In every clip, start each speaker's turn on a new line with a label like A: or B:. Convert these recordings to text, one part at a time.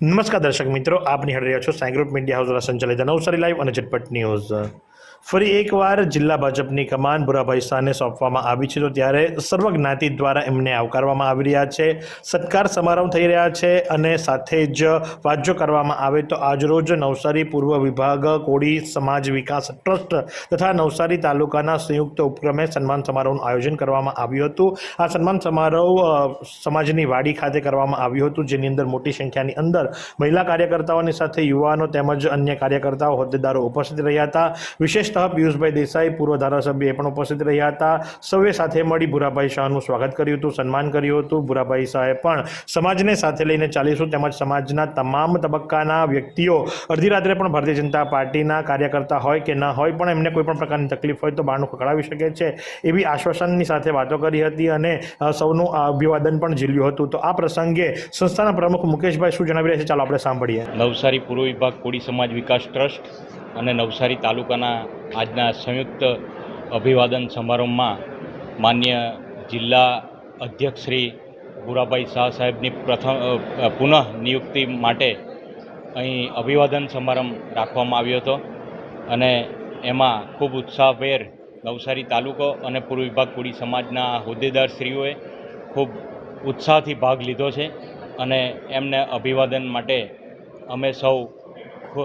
A: નમસ્કાર દર્શક મિત્રો આપની નિહાળી રહ્યા છો સાઈ ગ્રુપ મીડિયા હાઉસ દ્વારા સંચાલિત નવસારી લાઈવ અને ઝટપટ ન્યૂઝ ફરી એકવાર જિલ્લા ભાજપની કમાન ભુરાભાઈ શાહને સોંપવામાં આવી છે. તો ત્યારે સર્વજ્ઞાતિ દ્વારા એમને આવકારવામાં આવી રહ્યા છે. સત્કાર સમારંભ થઈ રહ્યા છે અને સાથે જ વાત કરવામાં આવે તો આજરોજ નવસારી પૂર્વ વિભાગ કોળી સમાજ વિકાસ ટ્રસ્ટ તથા નવસારી તાલુકાના સંયુક્ત ઉપક્રમે સન્માન સમારોહનું આયોજન કરવામાં આવ્યું હતું. આ સન્માન સમારોહ સમાજની વાડી ખાતે કરવામાં આવ્યું હતું, જેની અંદર મોટી સંખ્યાની અંદર મહિલા કાર્યકર્તાઓની સાથે યુવાનો તેમજ અન્ય કાર્યકર્તાઓ હોદ્દેદારો ઉપસ્થિત રહ્યા હતા. વિશેષતઃ પિયુષભાઈ દેસાઈ, પૂર્વ ધારાસભ્ય એ પણ ઉપસ્થિત રહ્યા હતા. સૌએ સાથે મળી ભુરાભાઈ શાહનું સ્વાગત કર્યું હતું, સન્માન કર્યું હતું. ભુરાભાઈ શાહે પણ સમાજને સાથે લઈને ચાલીશું તેમજ સમાજના તમામ તબક્કાના વ્યક્તિઓ અડધી રાત્રે પણ ભારતીય જનતા પાર્ટીના કાર્યકર્તા હોય કે ન હોય પણ એમને કોઈ પણ પ્રકારની તકલીફ હોય તો બહારનું ખકડાવી શકે છે એવી આશ્વાસનની સાથે વાતો કરી હતી અને સૌનું અભિવાદન પણ ઝીલ્યું હતું. તો આ પ્રસંગે સંસ્થાના પ્રમુખ મુકેશભાઈ શું જણાવી રહ્યા છે? ચાલો આપણે સાંભળીએ.
B: નવસારી પૂર્વ વિભાગ કોળી સમાજ વિકાસ ટ્રસ્ટ અને નવસારી તાલુકાના આજના સંયુક્ત અભિવાદન સમારંભમાં માન્ય જિલ્લા અધ્યક્ષ શ્રી ભુરાભાઈ શાહ સાહેબની પ્રથમ પુનઃ નિયુક્તિ માટે અહીં અભિવાદન સમારંભ રાખવામાં આવ્યો હતો. અને એમાં ખૂબ ઉત્સાહભેર નવસારી તાલુકો અને પૂર્વ વિભાગ કોળી સમાજના હોદ્દેદારશ્રીઓએ ખૂબ ઉત્સાહથી ભાગ લીધો છે અને એમને અભિવાદન માટે અમે સૌ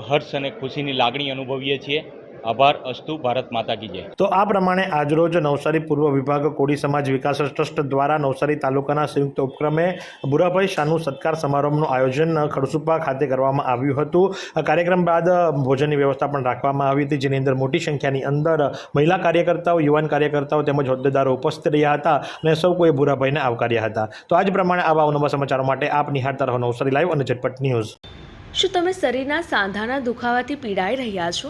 B: હર્ષ અને ખુશીની લાગણી અનુભવીએ છીએ. આભાર અસ્તુ ભારત માતા કી જય.
A: તો આ પ્રમાણે આજરોજ નવસારી પૂર્વ વિભાગ કોડી સમાજ વિકાસ ટ્રસ્ટ દ્વારા નવસારી તાલુકાના સંયુક્ત ઉપક્રમે બુરાભાઈ શાહનું સત્કાર સમારંભનું આયોજન ખડસુપા ખાતે કરવામાં આવ્યું હતું. કાર્યક્રમ બાદ ભોજનની વ્યવસ્થા પણ રાખવામાં આવી હતી જેની અંદર મોટી સંખ્યાની અંદર મહિલા કાર્યકર્તાઓ યુવાન કાર્યકર્તાઓ તેમજ હોદ્દેદારો ઉપસ્થિત રહ્યા હતા અને સૌ કોઈ બુરાભાઈને આવકાર્યા હતા. તો આજ પ્રમાણે આવા નવા સમાચારો માટે આપ નિહાળતા રહો નવસારી લાઈવ અને ઝટપટ ન્યૂઝ.
C: શું તમે શરીરના સાંધાના દુખાવાથી પીડાઈ રહ્યા છો?